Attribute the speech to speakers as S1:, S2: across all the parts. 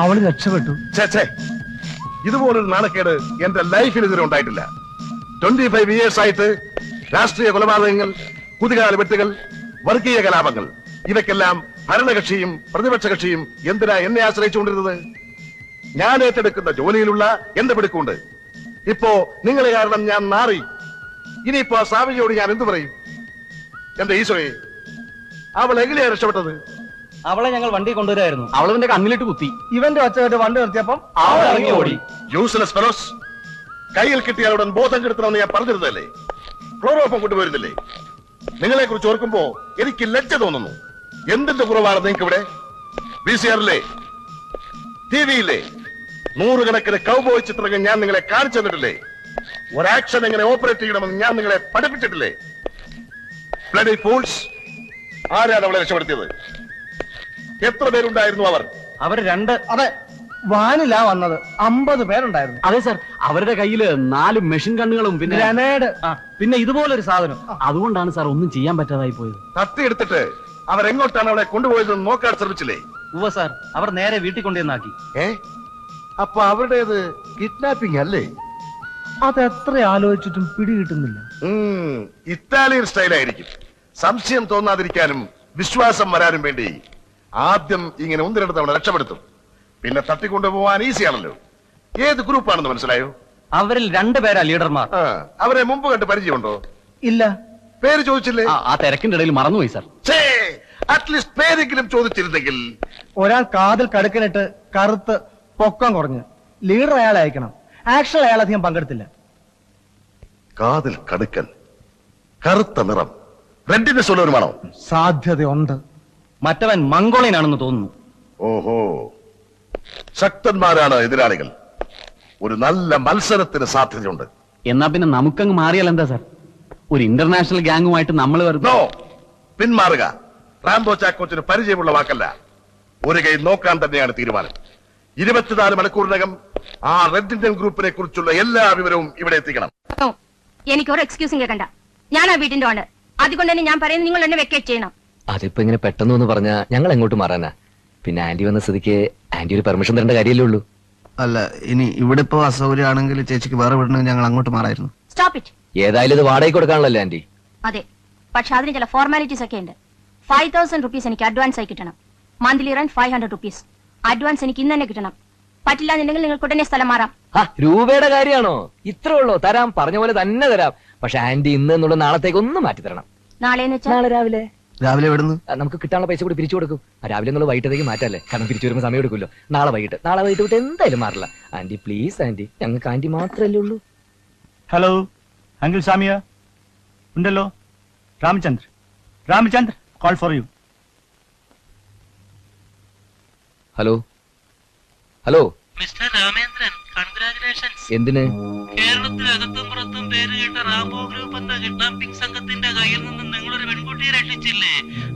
S1: അവൾ രക്ഷപ്പെട്ടു.
S2: ഇതുപോലൊരു നാണക്കേട് എന്റെ ലൈഫിൽ ഇതുവരെ ഉണ്ടായിട്ടില്ല. ട്വന്റി ഫൈവ് ഇയേഴ്സ് ആയിട്ട് രാഷ്ട്രീയ കൊലപാതകങ്ങൾ കുതികാല വെട്ടുകൾ വർഗീയ കലാപങ്ങൾ ഇവയ്ക്കെല്ലാം ഭരണകക്ഷിയും പ്രതിപക്ഷ കക്ഷിയും എന്തിനാ എന്നെ ആശ്രയിച്ചുകൊണ്ടിരുന്നത്? ഞാൻ ഏറ്റെടുക്കുന്ന ജോലിയിലുള്ള എന്റെ പിടുക്കുണ്ട് ഇപ്പോ നിങ്ങളെ കാരണം ഞാൻ മാറി. ഇനിയിപ്പോ സാവികയോട് ഞാൻ എന്തു പറയും? എന്റെ ഈശോയെ അവൾ എങ്ങനെയാ രക്ഷപ്പെട്ടത്?
S3: അവളെ ഞങ്ങൾ വണ്ടി കൊണ്ടുവരായിരുന്നു.
S4: അവൾ ഇവന്റെ കണ്ണിലിട്ട് കുത്തി.
S1: ഇവന്റെ ഒച്ച കേട്ട് വണ്ടി നിർത്തിയപ്പം
S3: അവൾ ഇറങ്ങി ഓടി.
S2: യൂസ്ലെസ് ഫെലോസ് കയ്യിൽ കിട്ടിയ ഉടൻ ബോധം കെടുത്തണമെന്ന് ഞാൻ പറഞ്ഞിരുന്നല്ലേ ക്ലോറോഫം കൊണ്ടുവരുന്നില്ലേ? നിങ്ങളെ കുറിച്ച് ഓർക്കുമ്പോ എനിക്ക് ലജ്ജ തോന്നുന്നു. എന്തിന്റെ കുറവാണ് നിങ്ങൾക്ക് ഇവിടെ ബി സി ആറിലെ ടി വിയിലെ നൂറുകണക്കിന് കൗബോയ് ചിത്രങ്ങൾ ഞാൻ നിങ്ങളെ കാണിച്ചു തന്നിട്ടില്ലേ? ഒരാക്ഷൻ എങ്ങനെ ഓപ്പറേറ്റ് ചെയ്യണമെന്ന് ഞാൻ നിങ്ങളെ പഠിപ്പിച്ചിട്ടില്ലേ? ബ്ലഡി ഫൂൾസ് ആരാണ് അവളെ രക്ഷപ്പെടുത്തിയത്? എത്ര പേരുണ്ടായിരുന്നു അവർ?
S3: അവർ രണ്ട്.
S1: അതെ വാനിലാ വന്നത്. അമ്പത് പേരുണ്ടായിരുന്നു.
S4: അതെ സാർ അവരുടെ കയ്യിൽ നാല് മെഷീൻ കണ്ണുകളും പിന്നെ
S1: ഗ്രനേഡ്.
S3: പിന്നെ ഇതുപോലൊരു സാധനം.
S4: അതുകൊണ്ടാണ് സാർ ഒന്നും ചെയ്യാൻ പറ്റാതായി പോയത്.
S2: തട്ടിയെടുത്തിട്ട് അവരെങ്ങോട്ടാണ് അവളെ കൊണ്ടുപോയത് നോക്കാൻ ശ്രമിച്ചില്ലേ?
S3: ഉവ സാർ അവർ നേരെ വീട്ടിൽ കൊണ്ടുവന്നാക്കി.
S2: ഏ? അപ്പൊ അവരുടേത് കിഡ്നാപ്പിംഗ് അല്ലേ?
S1: അത് എത്ര ആലോചിച്ചിട്ടും
S2: പിടികിട്ടുന്നില്ല ഇറ്റാലിയൻ സ്റ്റൈലായിരിക്കും. സംശയം തോന്നാതിരിക്കാനും വിശ്വാസം വരാനും വേണ്ടി ആദ്യം ഇങ്ങനെ ഒന്ന് രണ്ട് തവണ രക്ഷപ്പെടുത്തും. പിന്നെ തട്ടിക്കൊണ്ടുപോവാൻ ഈസി ആണല്ലോ. ഏത് ഗ്രൂപ്പാണെന്ന് മനസ്സിലായോ?
S3: അവരിൽ രണ്ടുപേരാ ലീഡർമാർ.
S2: ആ, അവരെ മുമ്പ് കണ്ട് പരിചയമുണ്ടോ?
S1: ഇല്ല.
S2: പേര് ചോദിച്ചില്ലേ?
S4: ആ, ആ തിരക്കിന്റെ ഇടയിൽ മറന്നുപോയി സാർ.
S2: അറ്റ്ലീസ്റ്റ് പേരെങ്കിലും ചോദിച്ചിരുന്നെങ്കിൽ.
S1: ഒരാൾ കാതിൽ കടുക്കനിട്ട് കറുത്ത് പൊക്കം കുറഞ്ഞ് ലീഡർ അയാളെ അയക്കണം. ആക്ഷൻ അയാൾ അധികം പങ്കെടുത്തില്ല.
S2: കാതിൽ കടുക്കൻ കറുത്ത നിറം റെഡിന്റെ സ്വലവരുമാണോ
S1: സാധ്യതയുണ്ട്.
S3: മറ്റവൻ മംഗോളിയനാണെന്ന് തോന്നുന്നു.
S2: ഓഹോ. ശക്തന്മാരാണ് എതിരാളികൾ. ഒരു നല്ല മത്സരത്തിന് സാധ്യതയുണ്ട്.
S4: എന്നാ പിന്നെ നമുക്കങ്ങ് മാറിയാൽ എന്താ സാർ? ഒരു ഇന്റർനാഷണൽ ഗാങ്ങുമായിട്ട് നമ്മൾ വെറുതെ
S2: നോ. പിന്മാറുക. റാംബോ ചാക്കോച്ചിന് പരിചയമുള്ള വാക്കല്ല. ഒരു കൈ നോക്കാൻ തന്നെയാണ് തീരുമാനം. ഇരുപത്തിനാല് മണിക്കൂറിനകം ആ റെഡ് ഇന്ത്യൻ ഗ്രൂപ്പിനെ കുറിച്ചുള്ള എല്ലാ വിവരവും ഇവിടെ എത്തിക്കണം.
S5: എനിക്ക് ഒരു എക്സ്ക്യൂസും കേൾക്കണ്ട. ഞാൻ ആ വീട്ടിന്റെ ആണ് അതുകൊണ്ട് തന്നെ ഞാൻ പറയുന്നത് നിങ്ങൾ എന്നെ വെക്കേറ്റ് ചെയ്യണം.
S6: അതിപ്പോ ഇങ്ങനെ പെട്ടെന്ന് ഒന്ന് പറഞ്ഞാ ഞങ്ങൾ എങ്ങോട്ട് മാറാനാ? പിന്നെ ആന്റി വന്ന സ്ഥിതിക്ക് ആന്റി ഒരു പെർമിഷൻ തരേണ്ട കാര്യമല്ലേ ഉള്ളൂ.
S7: അല്ല ഇനി ഇവിടെ ഇപ്പോ അസൗകര്യമാണെങ്കിൽ ചേച്ചിക്ക് വേറെ വിടണമെങ്കിൽ ഞങ്ങൾ അങ്ങോട്ട് മാറായിരുന്നു.
S5: സ്റ്റോപ്പ് ഇറ്റ്
S6: ഏതായാലും ഇത് വാടകയ്ക്ക് കൊടുക്കാണല്ലോ ആന്റി?
S5: അതെ. പക്ഷെ അതിന് ചില ഫോർമാലിറ്റീസ് ഒക്കെ ഉണ്ട്. ഫൈവ് തൗസൻഡ് റുപ്പീസ് എനിക്ക് അഡ്വാൻസ് ആയി കിട്ടണം. Monthly rent five hundred rupees advance എനിക്ക് ഇന്ന് തന്നെ കിട്ടണം. പറ്റില്ല എന്നുണ്ടെങ്കിൽ നിങ്ങൾക്ക് ഉടനെ സ്ഥലം മാറാം.
S6: ആ രൂപയുടെ കാര്യമാണോ? ഇത്രേ ഉള്ളോ. തരാം. പറഞ്ഞ പോലെ തന്നെ തരാം. പക്ഷെ ആന്റി ഇന്ന് എന്നുള്ള നാളത്തേക്ക് ഒന്ന് മാറ്റി തരണം
S5: നാളെ എന്ന് വെച്ചാൽ
S6: നാളെ രാവിലെ.
S7: രാവിലെ വിടുന്നു
S6: ആ, നമുക്ക് കിട്ടാനുള്ള പൈസ കൂടി പിരിച്ചു കൊടുക്കും. രാവിലെ നിങ്ങൾ വൈകിട്ടത്തേക്ക് മാറ്റല്ലേ? കാരണം പിരിച്ചു വരുമ്പോൾ സമയം എടുക്കുമല്ലോ. നാളെ വൈകിട്ട്. നാളെ വൈകിട്ട് വിട്ട് എന്തായാലും മാറില്ല. Aunty please aunty. ഞങ്ങൾക്ക് ആന്റി മാത്രമല്ലേ ഉള്ളൂ.
S8: ഹലോ അങ്കിൾ സാമിയ ഉണ്ടല്ലോ? Ramachandra Ramachandra call for you
S6: hello hello
S9: mister Ramendran. Congratulations
S6: എന്തിന്?
S9: പുറത്തും പേര് കേട്ട റാംബോ ഗ്രൂപ്പ് എന്ന കിഡ്നാപ്പിംഗ് സംഘത്തിന്റെ കയ്യിൽ നിന്ന് നിങ്ങളൊരു പെൺകുട്ടിയെ രക്ഷിച്ചില്ലേ?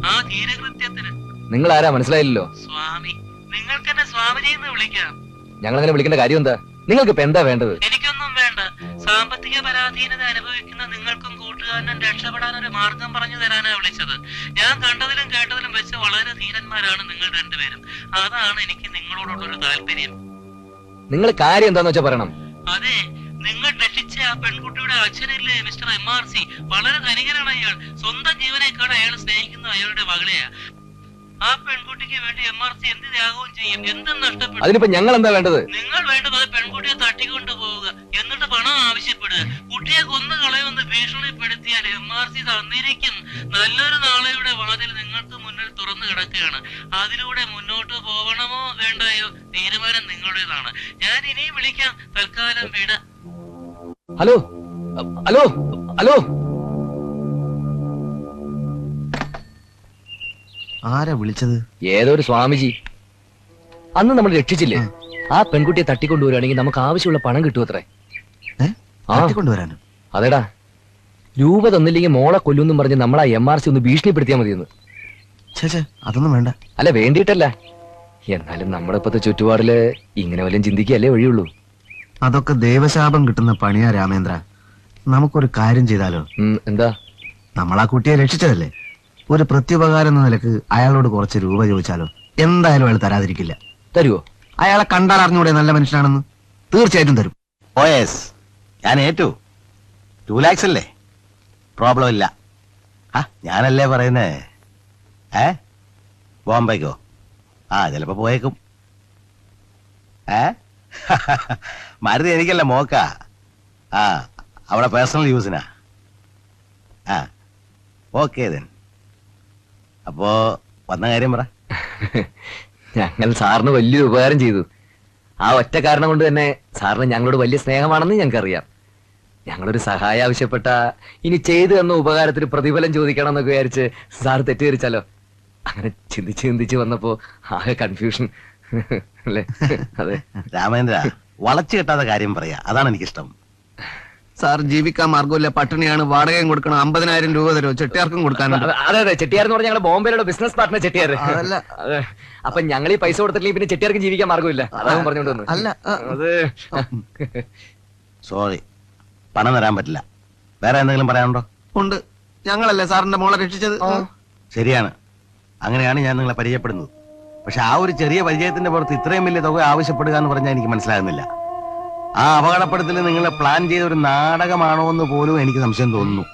S9: ആ ധീരകൃത്യത്തിന്.
S6: നിങ്ങൾ ആരാ മനസ്സിലായില്ലല്ലോ.
S9: സ്വാമി. നിങ്ങൾക്ക് എന്നെ സ്വാമിജി എന്ന് വിളിക്കാം.
S6: ഞങ്ങൾ അങ്ങനെ വിളിക്കേണ്ട കാര്യം എന്താ നിങ്ങൾക്ക് ഇപ്പൊ എന്താ വേണ്ടത്?
S9: എനിക്കൊന്നും വേണ്ട. സാമ്പത്തിക പരാധീനത അനുഭവിക്കുന്ന നിങ്ങൾക്കും കൂട്ടുകാരനും രക്ഷപ്പെടാൻ ഒരു മാർഗം പറഞ്ഞു തരാനാണ് വിളിച്ചത്. ഞാൻ കണ്ടതിലും കേട്ടതിലും വെച്ച് വളരെ ധീരന്മാരാണ് നിങ്ങൾ രണ്ടുപേരും. അതാണ് എനിക്ക് നിങ്ങളോടുള്ളൊരു താല്പര്യം.
S6: നിങ്ങൾ കാര്യം എന്താന്ന് വെച്ചാ പറയണം.
S9: അതെ നിങ്ങൾ രക്ഷിച്ച ആ പെൺകുട്ടിയുടെ അച്ഛനില്ലേ മിസ്റ്റർ എം ആർ സി വളരെ ധനികനാണ് അയാൾ. സ്വന്തം ജീവനേക്കാൾ അയാൾ സ്നേഹിക്കുന്ന അയാളുടെ മകളെയാ. ആ പെൺകുട്ടിക്ക് വേണ്ടി എം ആർ സി എന്ത് ത്യാഗവും ചെയ്യും? എന്തും നഷ്ടപ്പെടും.
S6: അതിനിപ്പോ ഞങ്ങൾ എന്താ വേണ്ടത്?
S9: നിങ്ങൾ വേണ്ടത് പെൺകുട്ടിയെ തട്ടിക്കൊണ്ട് പോവുക. എന്നിട്ട് പണം ആവശ്യപ്പെടുക. കുട്ടിയെ കൊന്നു കളയുമെന്ന് ഭീഷണിപ്പെടുത്തിയാൽ എം ആർ സി തന്നിരിക്കും. നല്ലൊരു നാളെയുടെ വാതിൽ നിങ്ങൾക്ക് മുന്നിൽ തുറന്നു കിടക്കുകയാണ്. അതിലൂടെ മുന്നോട്ട് പോകണമോ വേണ്ടയോ തീരുമാനം നിങ്ങളുടേതാണ്. ഞാൻ ഇനിയും വിളിക്കാം. തൽക്കാലം വിട.
S6: ഹലോ? ഹലോ? ഹലോ?
S7: ആരാ വിളിച്ചത്?
S6: ഏതോ ഒരു സ്വാമിജി? അന്ന് നമ്മൾ രക്ഷിച്ചില്ലേ? ആ. പെൺകുട്ടിയെ തട്ടിക്കൊണ്ടുവരുവാണെങ്കിൽ നമുക്ക് ആവശ്യമുള്ള പണം കിട്ടുമത്രേ.
S7: തട്ടിക്കൊണ്ടുവരാനോ?
S6: അതെടാ. രൂപ തന്നില്ലെങ്കിൽ മോളെ കൊല്ലുമെന്നും പറഞ്ഞ് നമ്മളാ എം ആർ സി ഒന്ന് ഭീഷണിപ്പെടുത്തിയാൽ മതിയെന്ന്.
S7: അതൊന്നും വേണ്ട.
S6: അല്ല വേണ്ടിയിട്ടല്ല. എന്നാലും നമ്മുടെ ഇപ്പത്തെ ചുറ്റുപാടിൽ ഇങ്ങനെ വല്ലതും ചിന്തിക്കുകയല്ലേ വഴിയുള്ളൂ.
S7: അതൊക്കെ ദേവശാപം കിട്ടുന്ന പണിയാ രാമേന്ദ്ര. നമുക്കൊരു കാര്യം ചെയ്താലോ?
S6: എന്താ?
S7: നമ്മളാ കുട്ടിയെ രക്ഷിച്ചതല്ലേ? ഒരു പ്രത്യുപകാരം എന്ന നിലയ്ക്ക് അയാളോട് കുറച്ച് രൂപ ചോദിച്ചാലോ? എന്തായാലും അയാൾ തരാതിരിക്കില്ല.
S6: തരുവോ?
S7: അയാളെ കണ്ടാൽ അറിഞ്ഞൂടെ നല്ല മനുഷ്യനാണെന്ന്? തീർച്ചയായിട്ടും തരും.
S10: Oh yes. ഞാൻ ഏറ്റു. ടു ലാക്സ് അല്ലേ? പ്രോബ്ലം ഇല്ല. ആ ഞാനല്ലേ പറയുന്നേ? ഏ? ബോംബെക്കോ? ആ ചിലപ്പോ പോയേക്കും. ഏ? മരുതി എനിക്കല്ല മോക്ക. ആ അവിടെ പേഴ്സണൽ യൂസിനാ ആ ഓക്കേ ദെൻ അപ്പോ വന്ന കാര്യം പറ.
S6: ഞങ്ങൾ സാറിന് വലിയൊരു ഉപകാരം ചെയ്തു. ആ ഒറ്റ കാരണം കൊണ്ട് തന്നെ സാറിന് ഞങ്ങളോട് വലിയ സ്നേഹമാണെന്ന് ഞങ്ങൾക്കറിയാം. ഞങ്ങളൊരു സഹായം ആവശ്യപ്പെട്ട ഇനി ചെയ്തു തന്ന ഉപകാരത്തിന് പ്രതിഫലം ചോദിക്കണം എന്നൊക്കെ വിചാരിച്ച് സാർ തെറ്റിദ്ധരിച്ചാലോ? അങ്ങനെ ചിന്തിച്ച് ചിന്തിച്ച് വന്നപ്പോ ആകെ കൺഫ്യൂഷൻ അല്ലേ? അതെ.
S10: രാമേന്ദ്ര വളച്ചു കെട്ടാത്ത കാര്യം പറയാ. അതാണ് എനിക്കിഷ്ടം.
S7: സാർ ജീവിക്കാൻ മാർഗമില്ല പട്ടിണിയാണ്. വാടകയും കൊടുക്കണം. അമ്പതിനായിരം രൂപ തരുമോ? ചെട്ടിയാർക്കും കൊടുക്കാനുണ്ട്.
S6: അതെ അതെ. ചെട്ടിയാർ എന്ന് പറഞ്ഞാൽ ഞങ്ങളുടെ ബോംബെയിലുള്ള ബിസിനസ് പാർട്ട്ണർ ചെട്ടിയാർ
S7: അതല്ല.
S6: അതെ. അപ്പൊ ഞങ്ങൾ ഈ പൈസ കൊടുത്തില്ലെങ്കിൽ പിന്നെ ചെട്ടിയാർക്കും ജീവിക്കാൻ മാർഗമില്ല അതാണ് പറഞ്ഞോണ്ട് വന്നു
S7: അല്ല.
S6: അത്
S10: സോറി. പണം തരാൻ പറ്റില്ല. വേറെ എന്തെങ്കിലും പറയാനുണ്ടോ?
S7: ഉണ്ട്. ഞങ്ങളല്ലേ സാറിന്റെ മോളെ രക്ഷിച്ചത്?
S10: ശരിയാണ്. അങ്ങനെയാണ് ഞാൻ നിങ്ങളെ പരിചയപ്പെടുന്നത്. പക്ഷെ ആ ഒരു ചെറിയ പരിചയത്തിന്റെ പുറത്ത് ഇത്രയും വലിയ തുക ആവശ്യപ്പെടുക എന്ന് പറഞ്ഞാൽ എനിക്ക് മനസ്സിലാകുന്നില്ല. ആ അപകടപ്പെടുത്തൽ നിങ്ങൾ പ്ലാൻ ചെയ്ത ഒരു നാടകമാണോ എന്ന് പോലും എനിക്ക് സംശയം തോന്നുന്നു.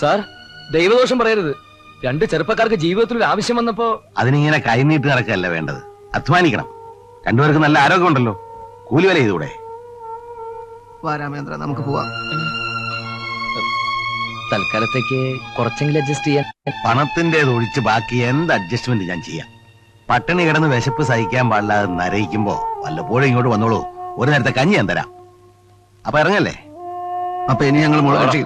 S6: സാർ ദൈവദോഷം പറയരുത്. രണ്ട് ചെറുപ്പക്കാർക്ക് ജീവിതത്തിൽ ഒരു ആവശ്യം വന്നപ്പോ
S10: അതിനിങ്ങനെ കൈനീട്ട് നടക്കല്ല വേണ്ടത്. അധ്വാനിക്കണം. രണ്ടുപേർക്ക് നല്ല ആരോഗ്യമുണ്ടല്ലോ. കൂലി വില ചെയ്തൂടെ
S7: രാമേന്ദ്ര നമുക്ക് പോവാം.
S6: തൽക്കാലത്തേക്ക് കുറച്ചെങ്കിലും അഡ്ജസ്റ്റ് ചെയ്യാൻ.
S10: പണത്തിന്റേത് ഒഴിച്ച് ബാക്കി എന്ത് അഡ്ജസ്റ്റ്മെന്റ് ഞാൻ ചെയ്യാം? പട്ടിണി കിടന്ന് വിശപ്പ് സഹിക്കാൻ പാടില്ലാതെ നരയിക്കുമ്പോ വല്ലപ്പോഴും ഇങ്ങോട്ട് വന്നോളൂ. ഒരു നേരത്തെ കഞ്ഞി ഞാൻ തരാം. അപ്പൊ ഇറങ്ങല്ലേ?
S7: അപ്പൊ ഇനി ഞങ്ങൾ മുളക്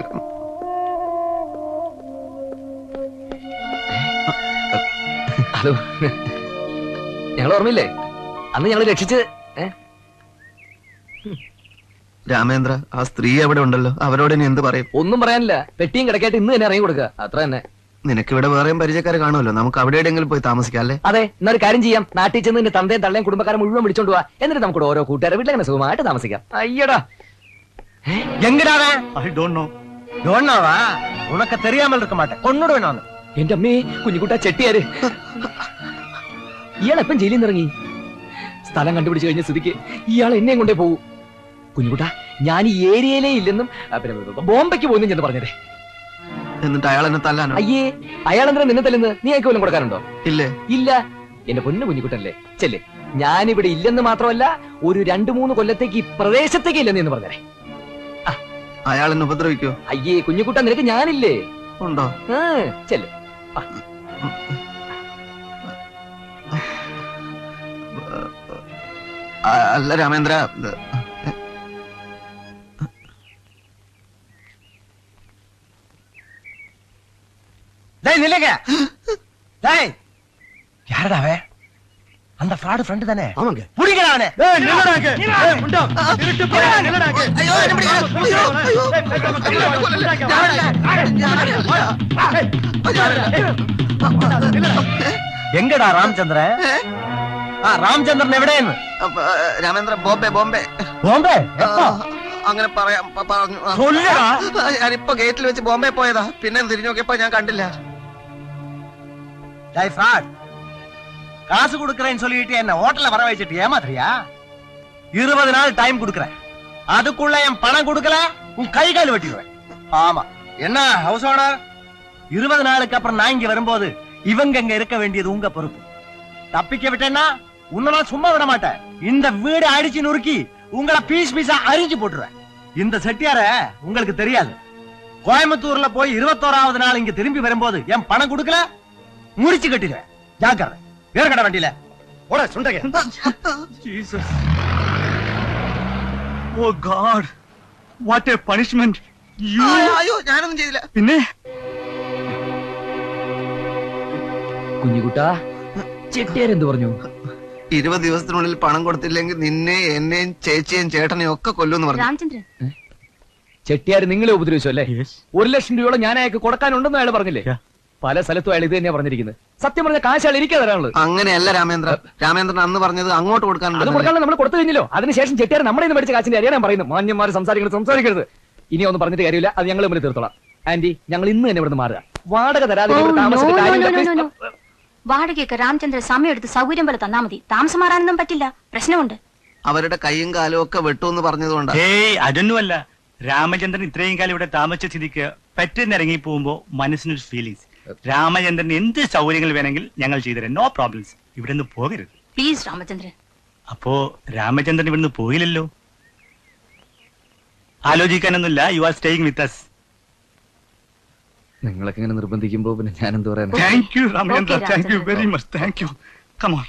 S6: ഹലോ. ഞങ്ങൾ ഓർമ്മയില്ലേ? അന്ന് ഞങ്ങൾ രക്ഷിച്ച്?
S7: രാമേന്ദ്ര ആ സ്ത്രീ അവിടെ ഉണ്ടല്ലോ. അവരോട് ഇനി എന്ത് പറയും?
S6: ഒന്നും പറയാനില്ല. പെട്ടിയും കിടക്കായിട്ട് ഇന്ന് തന്നെ ഇറങ്ങി കൊടുക്കുക. അത്ര തന്നെ.
S7: നിനക്ക് ഇവിടെ വേറെയും പരിചയക്കാരെ കാണുമല്ലോ. നമുക്ക് അവിടെ എവിടെയെങ്കിലും പോയി താമസിക്കാം അല്ലേ?
S6: അതെ എന്നൊരു കാര്യം ചെയ്യാം. നാട്ടിൽ ചെന്ന് നിന്റെ തന്തയും തള്ളയും കുടുംബക്കാരെ മുഴുവൻ വിളിച്ചോണ്ട് പോവാ. എന്നിട്ട് നമുക്ക് ഓരോ കൂട്ടുകാരെ വീട്ടിലെ സുഖമായിട്ട് താമസിക്കാം. അയ്യടാ.
S3: എങ്ങനാണ്?
S8: I don't know.
S6: എന്റെ അമ്മേ കുഞ്ഞിക്കുട്ട ചെട്ടിയാര്. ഇയാളെപ്പം ജയിലിൽ നിന്നിറങ്ങി സ്ഥലം കണ്ടുപിടിച്ചു കഴിഞ്ഞ സ്ഥിതിക്ക് ഇയാൾ എന്നെയും കൊണ്ടേ പോകൂ കുഞ്ഞുകുട്ട ഞാൻ ഈ ഏരിയയിലേ ഇല്ലെന്നും പിന്നെ ബോംബെക്ക് പോയെന്നും ചെന്ന് പറഞ്ഞതേ.
S7: എന്നിട്ട് അയാൾ എന്നെ തല്ലാനോ?
S6: അയ്യേ അയാൾ എന്തിനാ നിന്നെ തല്ലുന്നത് നീ അയക്ക് വല്ലതും കൊടുക്കാനുണ്ടോ?
S7: ഇല്ലേ.
S6: ഇല്ല. എന്റെ പൊന്നു കുഞ്ഞിക്കുട്ടല്ലേ ചെല്ലേ. ഞാനിവിടെ ഇല്ലെന്ന് മാത്രമല്ല ഒരു രണ്ടു മൂന്ന് കൊല്ലത്തേക്ക് ഈ പ്രദേശത്തേക്ക് ഇല്ലെന്ന് എന്ന് പറഞ്ഞേ
S7: അയാൾ എന്നെ ഉപദ്രവിക്കോ?
S6: അയ്യേ കുഞ്ഞിക്കുട്ട നിനക്ക് ഞാനില്ലേ?
S7: ഉണ്ടോ?
S6: ചെല്ലേ.
S7: അല്ല രാമേന്ദ്ര
S3: டேய் நில்லுங்க டேய் யாரடா அவன் அந்த ஃப்ராடு ஃப்ரெண்ட் தானே ஆமாங்க புடிங்கடா அவனை டேய் நில்லுடா அங்க டேய் முண்டா திருட்டு போடா நில்லுடா அங்க ஐயோ என்ன എങ്കടാ രാമചന്ദ്രൻ ആ രാമചന്ദ്രൻ എവിടെയെന്ന്
S7: അപ്പൊ, ആ, രാമേന്ദ്ര ബോംബെ ബോംബെ
S3: ബോംബെ
S7: ആ, അങ്ങനെ പറയാം പ- പറഞ്ഞു ആ.
S3: சொல்லுடா.
S7: ആ, ഞാനിപ്പോ ഗേറ്റിൽ വെച്ച് ബോംബെ പോയതാ പിന്നെ തിരിഞ്ഞു നോക്കിയപ്പോ ഞാൻ കണ്ടില്ല
S3: டேய் ஃப்ராட் காசு கொடுக்கறேன்னு சொல்லிட்டு என்ன ஹோட்டல்ல வர வச்சிட்டு ஏமாத்துறியா? இருபது நாள் டைம் கொடுக்கறேன். அதுக்குள்ள என் பணம் கொடுக்கல உன் கை கால் வெட்டிடுவேன். ஆமா. என்ன ஹவுஸ் ஓனர் இருபது நாளுக்கு அப்புறம் நான் இங்க வரும்போது இவங்க இங்க இருக்க வேண்டியது உங்க பொறுப்பு. தப்பிக்க விட்டேன்னா உன்னெல்லாம் சும்மா விட மாட்டேன். இந்த வீடு அடிச்சு நுறுக்கி உங்களை பீஸ் பீஸா அரிஞ்சு போட்டுருவேன். இந்த செட்டியார உங்களுக்கு தெரியாது. கோயம்புத்தூர்ல போய் இருபத்தோராவது நாள் இங்க திரும்பி வரும்போது என் பணம் கொடுக்கல முடிச்சு கட்டிடுவேன் ஜாக்கிரதை வேற கடை வண்டியில ஓட சுண்டக
S8: Jesus. Oh God. What a punishment. You.
S7: ആ, അയ്യോ ഞാനൊന്നും ചെയ്തില്ല
S8: പിന്നെ
S6: കുഞ്ഞുകുട്ട ചെട്ടിയാർ എന്ത് പറഞ്ഞു
S7: ഇരുപത് ദിവസത്തിനുള്ളിൽ പണം കൊടുത്തില്ലെങ്കിൽ നിന്നെ എന്നെയും ചേച്ചിയും ചേട്ടനെയും ഒക്കെ കൊല്ലുമെന്ന് പറഞ്ഞു
S5: രാമചന്ദ്രൻ
S6: ചെട്ടിയാർ നിങ്ങളെ ഉപദ്രവിച്ചു അല്ലേ
S8: Yes.
S6: ഒരു ലക്ഷം രൂപയോളം ഞാൻ അയാൾക്ക് കൊടുക്കാനുണ്ടെന്ന് അയാൾ പറഞ്ഞില്ലേ
S8: Yeah.
S6: പല സ്ഥലത്തും അയാൾ ഇത് തന്നെയാ പറഞ്ഞിരിക്കുന്നത്. സത്യം പറഞ്ഞ കാശ് അയാൾ എനിക്ക് തരാനുള്ളത്.
S7: അങ്ങനെയല്ല രാമേന്ദ്ര. രാമേന്ദ്രൻ അന്ന് പറഞ്ഞത് അങ്ങോട്ട്
S6: അത്
S7: കൊടുക്കാനുണ്ട്
S6: കൊടുക്കാനുള്ള നമ്മൾ കൊടുത്തു കഴിഞ്ഞല്ലോ. അതിനുശേഷം ചെട്ടിയാർ നമ്മുടെ നിന്ന് മേടിച്ച കാശിന്റെ അറിയാൻ പറയുന്നത്. പറയുന്നു മാന്യന്മാർ സംസാരിക്കുന്നത് സംസാരിക്കരുത്. ഇനി ഒന്നും പറഞ്ഞിട്ട് കാര്യമില്ല. അത് ഞങ്ങൾ തമ്മിൽ തീർത്തോളാം. ആന്റി ഞങ്ങൾ ഇന്ന് തന്നെ ഇവിടുന്ന് മാറുക. വാടക തരാതെ ഇവിടെ
S5: Oh,
S6: താമസിച്ചിട്ട് കാര്യമില്ല.
S5: വാടകയൊക്കെ രാമചന്ദ്രൻ സമയം എടുത്ത് സൗകര്യം പോലെ തന്നാ മതി. താമസം മാറാനൊന്നും പറ്റില്ല. പ്രശ്നമുണ്ട്.
S7: അവരുടെ കൈയും കാലും ഒക്കെ വെട്ടുമെന്ന് പറഞ്ഞതുകൊണ്ട്.
S8: ഏയ് അതൊന്നുമല്ല. രാമചന്ദ്രൻ ഇത്രയും കാലം ഇവിടെ താമസിച്ച സ്ഥിതിക്ക് പെട്ടെന്ന് ഇറങ്ങി പോകുമ്പോ മനസ്സിനൊരു ഫീലിങ്സ് രാമചന്ദ്രൻ എന്ത് സൗകര്യങ്ങൾ വേണമെങ്കിൽ ഞങ്ങൾ ചെയ്തുതരാം. നോ പ്രോബ്ലംസ് ഇവിടെ നിന്ന് പോകരുത്.
S5: പ്ലീസ് രാമചന്ദ്രൻ.
S8: അപ്പോ രാമചന്ദ്രൻ ഇവിടുന്ന് പോയില്ലല്ലോ? ആലോചിക്കാനൊന്നുമില്ല. You are staying with us
S6: നിങ്ങളൊക്കെ ഇങ്ങനെ നിർബന്ധിക്കുമ്പോ പിന്നെ ഞാൻ എന്ത് പറയാനാ
S8: thank you Ramachandra
S5: thank
S8: you very
S5: much
S8: thank you come on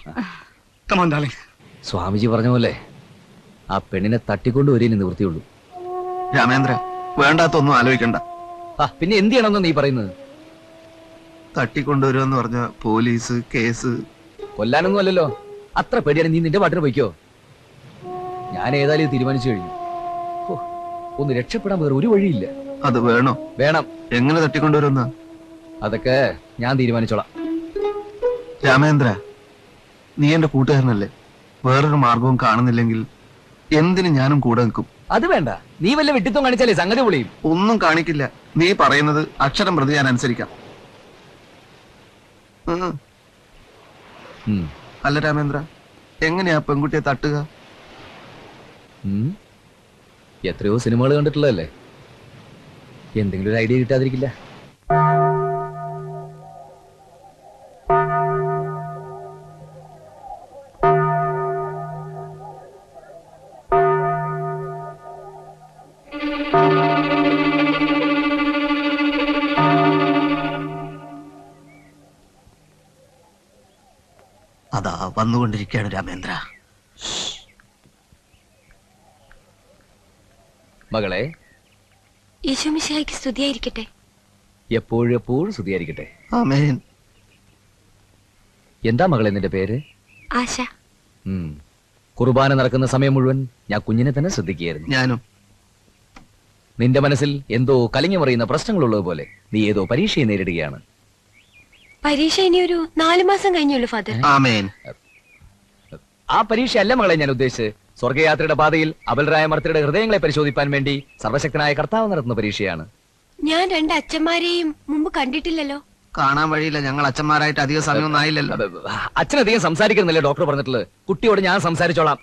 S8: come on darling
S6: Swamiji പറഞ്ഞ പോലെ ആ പെണ്ണിനെ തട്ടിക്കൊണ്ട് വരേ നിവൃത്തിയുള്ളൂ.
S7: രാമേന്ദ്ര വേണ്ടാത്തൊന്നും ആലോചിക്കണ്ട.
S6: ആ പിന്നെ എന്ത് ചെയ്യണമെന്ന് നീ പറയുന്നത്?
S7: തട്ടിക്കൊണ്ടുവരുമെന്ന് പറഞ്ഞ പോലീസ് കേസ്.
S6: കൊല്ലാനൊന്നും അല്ലല്ലോ. അത്ര പേടിയാണ് നീ നിന്റെ പാട്ടിന് പോയിക്കോ? ഞാൻ ഏതായാലും തീരുമാനിച്ചു കഴിഞ്ഞു. ഒന്ന് രക്ഷപ്പെടാൻ വേറെ ഒരു വഴിയില്ല.
S7: അത് വേണോ?
S6: വേണം.
S7: എങ്ങനെ തട്ടിക്കൊണ്ടുവരുന്ന?
S6: അതൊക്കെ ഞാൻ തീരുമാനിച്ചോളാം.
S7: രാമേന്ദ്ര നീ എന്റെ കൂട്ടുകാരനല്ലേ? വേറൊരു മാർഗവും കാണുന്നില്ലെങ്കിൽ എന്തിന് ഞാനും കൂടെ നിൽക്കും?
S6: അത് വേണ്ട. നീ വല്ല വെട്ടിത്തം കാണിച്ചാലേ സംഗതി പൊളിയും.
S7: ഒന്നും കാണിക്കില്ല. നീ പറയുന്നത് അക്ഷരം പ്രതി ഞാൻ അനുസരിക്കാം. അല്ല രാമേന്ദ്ര എങ്ങനെയാ പെൺകുട്ടിയെ തട്ടുക.
S6: എത്രയോ സിനിമകൾ കണ്ടിട്ടുള്ളതല്ലേ? എന്തെങ്കിലും ഒരു ഐഡിയ കിട്ടാതിരിക്കില്ല.
S7: വന്നുകൊണ്ടിരിക്കുകയാണ് രാമേന്ദ്ര.
S6: മകളെ.
S5: ഈശോമിശായിക്ക് സ്തുതിയായിരിക്കട്ടെ.
S6: എപ്പോഴും എപ്പോഴും സ്തുതിയായിരിക്കട്ടെ.
S7: ആമേൻ.
S6: എന്താ മകളെ നിന്റെ പേര്?
S5: ആശ.
S6: കുർബാന നടക്കുന്ന സമയം മുഴുവൻ ഞാൻ കുഞ്ഞിനെ തന്നെ ശ്രദ്ധിക്കുകയായിരുന്നു.
S7: ഞാനും.
S6: നിന്റെ മനസ്സിൽ എന്തോ കലങ്ങി മറിയുന്ന പ്രശ്നങ്ങളുള്ളത് പോലെ നീ ഏതോ പരീക്ഷയെ നേരിടുകയാണ്.
S5: പരീക്ഷ ഇനി ഒരു നാലു മാസം കഴിഞ്ഞുള്ളൂ ഫാദർ.
S7: ആമേൻ.
S6: ആ പരീക്ഷ അല്ല മകളെ ഞാൻ ഉദ്ദേശിച്ച് സ്വർഗയാത്രയുടെ പാതയിൽ അബലരായ മർത്തരുടെ ഹൃദയങ്ങളെ പരിശോധിപ്പാൻ വേണ്ടി സർവശക്തനായ കർത്താവ് നടത്തുന്ന പരീക്ഷയാണ്.
S5: ഞാൻ രണ്ട് അച്ഛന്മാരെയും മുമ്പ് കണ്ടിട്ടില്ലല്ലോ.
S7: കാണാൻ വഴിയില്ല. ഞങ്ങൾ അച്ഛന്മാരായിട്ട് അധിക സമയമൊന്നും ആയില്ലല്ലോ.
S6: അച്ഛനധികം സംസാരിക്കുന്നില്ല ഡോക്ടർ പറഞ്ഞിട്ടുള്ളത്? കുട്ടിയോട് ഞാൻ സംസാരിച്ചോളാം.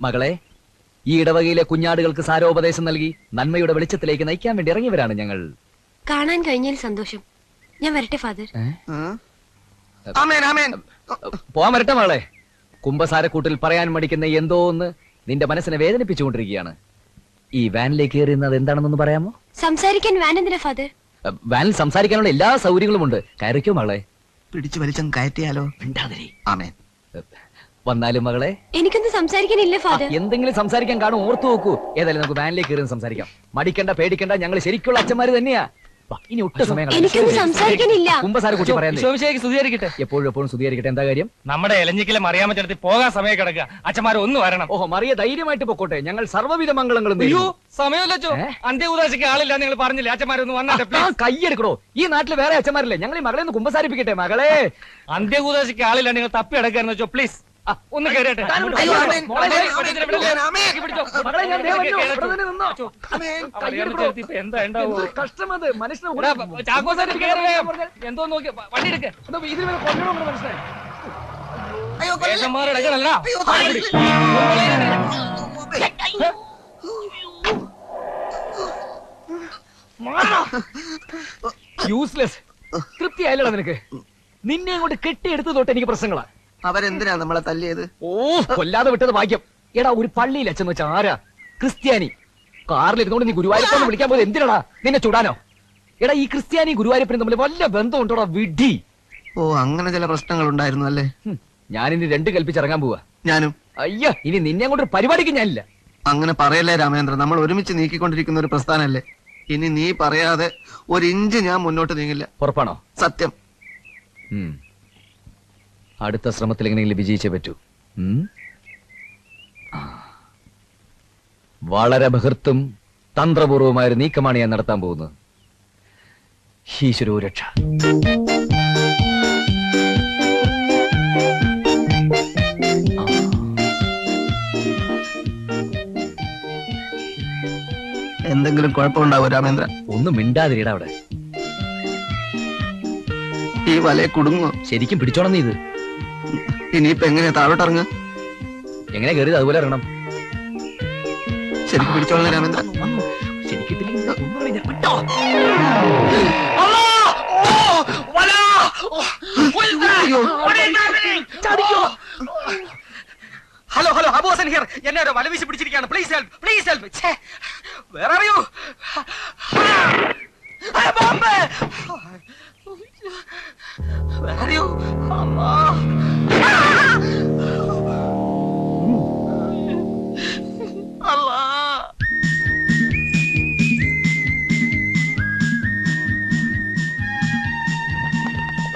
S6: മകളെ ഈ ഇടവകയിലെ കുഞ്ഞാടുകൾക്ക് സാരോപദേശം നൽകി നന്മയുടെ വെളിച്ചത്തിലേക്ക് നയിക്കാൻ വേണ്ടി ഇറങ്ങിയവരാണ് ഞങ്ങൾ.
S5: കാണാൻ കഴിഞ്ഞതിൽ സന്തോഷം. ഞാൻ വരട്ടെ ഫാദർ.
S7: ആമേൻ ആമേൻ.
S6: പോവാൻ വരട്ടെ മകളെ. കുംഭസാരക്കൂട്ടിൽ പറയാൻ മടിക്കുന്ന എന്തോ ഒന്ന് നിന്റെ മനസ്സിനെ വേദനിപ്പിച്ചുകൊണ്ടിരിക്കുകയാണ്. ഈ വാനിലേക്ക് കയറുന്നത് എന്താണെന്നൊന്ന് പറയാമോ?
S5: സംസാരിക്കാൻ വാൻ എന്തിനാ ഫാദർ?
S6: വാനിൽ സംസാരിക്കാനുള്ള എല്ലാ സൗകര്യങ്ങളും ഉണ്ട്. കയറിക്കോ മകളെ?
S7: പിടിച്ചു വലിച്ചം കയറ്റിയാലോ?
S6: മിണ്ടാതിരി.
S7: ആമേൻ.
S6: വന്നാലും മകളെ?
S5: എനിക്കൊന്നും സംസാരിക്കാനില്ല
S6: ആ,
S5: ഫാദർ.
S6: എന്തെങ്കിലും സംസാരിക്കാൻ കാണും ഓർത്തു നോക്കൂ. ഏതായാലും നമുക്ക് വാനിലേക്ക് കയറി സംസാരിക്കാം. മടിക്കണ്ട പേടിക്കണ്ട ഞങ്ങൾ ശരിക്കുള്ള അച്ഛന്മാര് തന്നെയാ. ഇനി ഒട്ടും സമയം കളയണ്ട.
S5: എനിക്കൊന്നും സംസാരിക്കാനില്ല
S6: എപ്പോഴും എപ്പോഴും സ്തുതിയായിരിക്കട്ടെ എന്താ കാര്യം?
S11: നമ്മുടെ ഇലഞ്ഞിക്കലെ മറിയാമ്മ ചേർത്തി പോകാൻ സമയം കിടക്കുക. അച്ഛന്മാർ ഒന്ന് വരണം.
S6: ഓഹോ മറിയ ധൈര്യമായിട്ട് പൊക്കോട്ടെ. ഞങ്ങൾ സർവവിധ മംഗളങ്ങളും
S11: അയ്യോ. സമയമല്ലോ
S6: ഏ?
S11: അന്ത്യകൂതാശിക്ക് ആളില്ല നിങ്ങൾ പറഞ്ഞില്ലേ? അച്ഛന്മാരൊന്ന് വന്നാട്ടെ
S6: ആ, കൈയെടുക്കണോ ഈ നാട്ടിൽ വേറെ അച്ഛന്മാരില്ലേ? ഞങ്ങൾ ഈ മകളെ ഒന്ന് കുമ്പസാരിപ്പിക്കട്ടെ മകളെ.
S11: അന്ത്യകൂതാശിക്ക് ആളില്ല നിങ്ങൾ തപ്പി അടക്കാന്ന് വെച്ചോ പ്ലീസ് ഒന്ന് ഇപ്പൊ എന്താ ഉണ്ടാവോ
S6: മനുഷ്യനെ
S11: നോക്കി വണ്ടി എടുക്ക
S6: ഇതിന് മേലെ കൊല്ലണോ യൂസ്ലെസ് തൃപ്തിയായില്ലടാ നിനക്ക് നിന്നെ അങ്ങോട്ട് കെട്ടിയെടുത്ത് തൊട്ട് എനിക്ക് പ്രശ്നങ്ങളാ
S7: അവരെന്തിനാ നമ്മളെ തല്ലിയത്?
S6: ഓ കൊല്ലാതെ വിട്ടത് ഭാഗ്യം. എടാ ഒരു പള്ളിയിൽ അച്ഛൻ വെച്ച ആരാ? ക്രിസ്ത്യാനി. കാറിലിരുന്നോണ്ട് നീ ഗുരുവായൂരപ്പനെ വിളിക്കാൻ പോയത് എന്തിനാടാ? നിന്നെ ചുടാനോ? എടാ ഈ ക്രിസ്ത്യാനി ഗുരുവായൂരപ്പനും തമ്മിൽ വല്ല ബന്ധമുണ്ടോടാ വിഡി
S7: ഓ അങ്ങനെ ചില പ്രശ്നങ്ങൾ ഉണ്ടായിരുന്നു അല്ലേ
S6: ഞാനിനി രണ്ട് കൽപ്പിച്ചിറങ്ങാൻ പോവാ.
S7: ഞാനും.
S6: അയ്യ ഇനി നിന്നെ അങ്ങോട്ട് ഒരു പരിപാടിക്ക് ഞാനില്ല.
S7: അങ്ങനെ പറയല്ലേ രാമേന്ദ്ര നമ്മൾ ഒരുമിച്ച് നീക്കിക്കൊണ്ടിരിക്കുന്ന ഒരു പ്രസ്ഥാനല്ലേ? ഇനി നീ പറയാതെ ഒരു ഇഞ്ച് ഞാൻ മുന്നോട്ട് നീങ്ങില്ല.
S6: ഉറപ്പാണോ?
S7: സത്യം.
S6: ഉം. അടുത്ത ശ്രമത്തിൽ എങ്ങനെയെങ്കിലും വിജയിച്ചേ പറ്റൂ. വളരെ ബഹൃത്തും തന്ത്രപൂർവമായ ഒരു നീക്കമാണ് ഞാൻ നടത്താൻ പോകുന്നത്. ഈശ്വരോ രക്ഷ.
S7: എന്തെങ്കിലും കുഴപ്പമുണ്ടാവോ രാമേന്ദ്ര?
S6: ഒന്നും മിണ്ടാതിരിടാ അവിടെ.
S7: ഈ വലയെ കുടുങ്ങോ
S6: ശരിക്കും പിടിച്ചോണം നീ ഇത്.
S7: ഇനിയിപ്പോ എങ്ങനെയാ താഴോട്ട് ഇറങ്ങുക?
S6: എങ്ങനെ കയറി അതുപോലെ ഇറങ്ങണം.
S7: ശരിക്കും പിടിച്ചോളാം രാമേന്ദ്ര.
S11: ഹലോ ഹലോ അബോസൻ ഹിയർ എന്നെ ഒരു വലവീശി പിടിച്ചിരിക്കുകയാണ്. പ്ലീസ് ഹെൽപ്പ് പ്ലീസ് ഹെൽപ്പ് വേറെ അറിയൂ വേറെ അറിയൂ അമ്മా.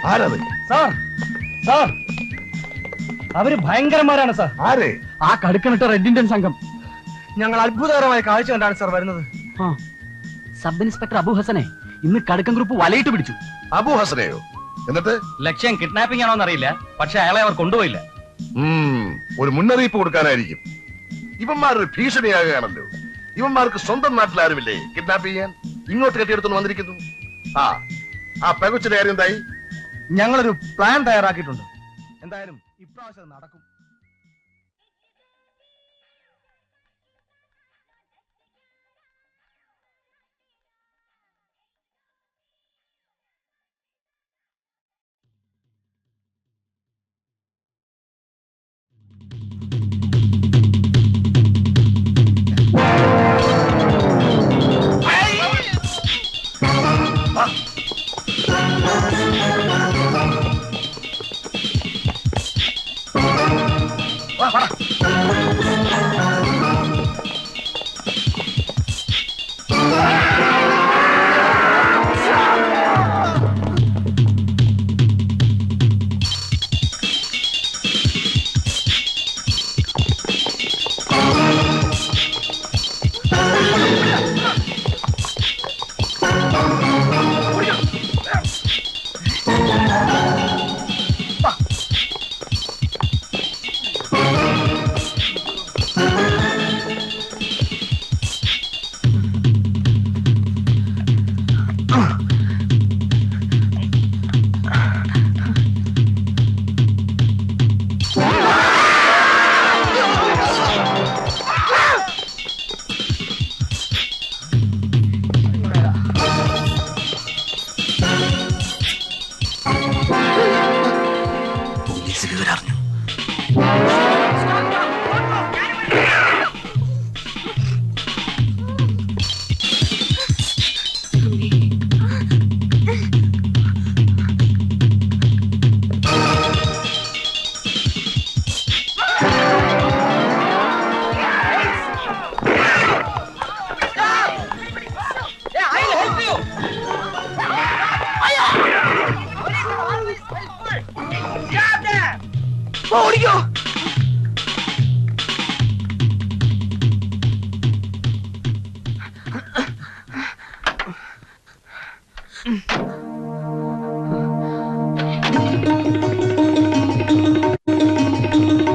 S2: ആരത്
S1: സാർ സാർ. അവർ ഭയങ്കരന്മാരാണ് സാർ.
S2: ആര്?
S4: ആ കടുക്കനിട്ട റെഡ് ഇന്ത്യൻ സംഘം.
S1: ഞങ്ങൾ അത്ഭുതകരമായ കാഴ്ച കണ്ടാണ് സാർ വരുന്നത്.
S4: ആ. സബ് ഇൻസ്പെക്ടർ അബു ഹസനെ ഇന്ന് കടുക്കൻ ഗ്രൂപ്പ് വലയിട്ട് പിടിച്ചു.
S2: അബു ഹസനെയോ? എന്നിട്ട്?
S11: ലക്ഷ്യം കിഡ്നാപ്പിംഗ് ആണോന്ന് അറിയില്ല. പക്ഷെ അയാളെ അവർ കൊണ്ടുപോയില്ല.
S2: ഒരു മുന്നറിയിപ്പ് കൊടുക്കാനായിരിക്കും. ഇവന്മാരൊരു ഭീഷണിയാകുകയാണല്ലോ. ഇവന്മാർക്ക് സ്വന്തം നാട്ടിൽ ആരുമില്ലേ കിഡ്നാപ്പ് ചെയ്യാൻ? ഇങ്ങോട്ട് കെട്ടിയെടുത്തു വന്നിരിക്കുന്നു. ആ ആ പെകുച്ചിന്റെ കാര്യം എന്തായി?
S1: ഞങ്ങളൊരു പ്ലാൻ തയ്യാറാക്കിയിട്ടുണ്ട്. എന്തായാലും ഇപ്രാവശ്യം നടക്കും.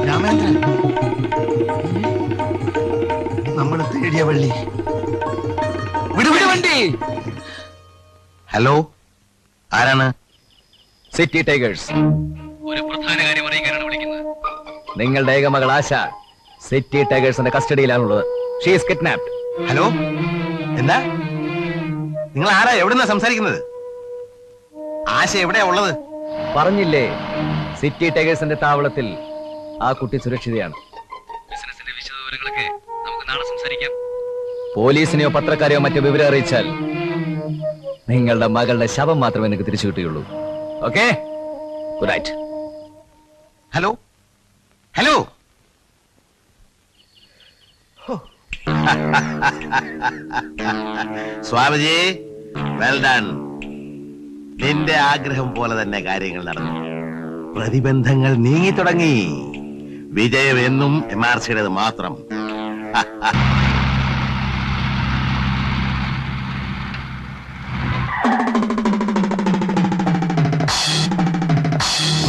S7: രാമേന്ദ്രൻ. നമ്മൾ തേടിയ വള്ളി.
S6: വണ്ടി.
S10: ഹലോ ആരാണ്?
S6: സിറ്റി ടൈഗേഴ്സ് നിങ്ങളുടെ ഏക മകൾ ആശ സിറ്റി ടൈഗേഴ്സിന്റെ കസ്റ്റഡിയിലാണുള്ളത്. She's kidnapped
S10: hello? എന്താ? നിങ്ങൾ ആരാ? എവിടുന്നാ സംസാരിക്കുന്നത്? ആശ എവിടെയാ ഉള്ളത്?
S6: പറഞ്ഞില്ലേ സിറ്റി ടൈഗേഴ്സിന്റെ താവളത്തിൽ ആ കുട്ടി സുരക്ഷിതയാണ്.
S9: ബിസിനസിന്റെ വിശദവിവരങ്ങളൊക്കെ നമുക്ക് നാളെ സംസാരിക്കാം.
S6: പോലീസിനെയോ പത്രക്കാരെയോ മറ്റോ വിവരം അറിയിച്ചാൽ നിങ്ങളുടെ മകളുടെ ശവം മാത്രമേ നിങ്ങൾക്ക് തിരിച്ചു കിട്ടുകയുള്ളൂ. Okay good night
S10: hello? Hello Swamiji well done നിന്റെ ആഗ്രഹം പോലെ തന്നെ കാര്യങ്ങൾ നടന്നു. പ്രതിബന്ധങ്ങൾ നീങ്ങി തുടങ്ങി. വിജയം എന്നും എം ആർ സിയുടേത് മാത്രം.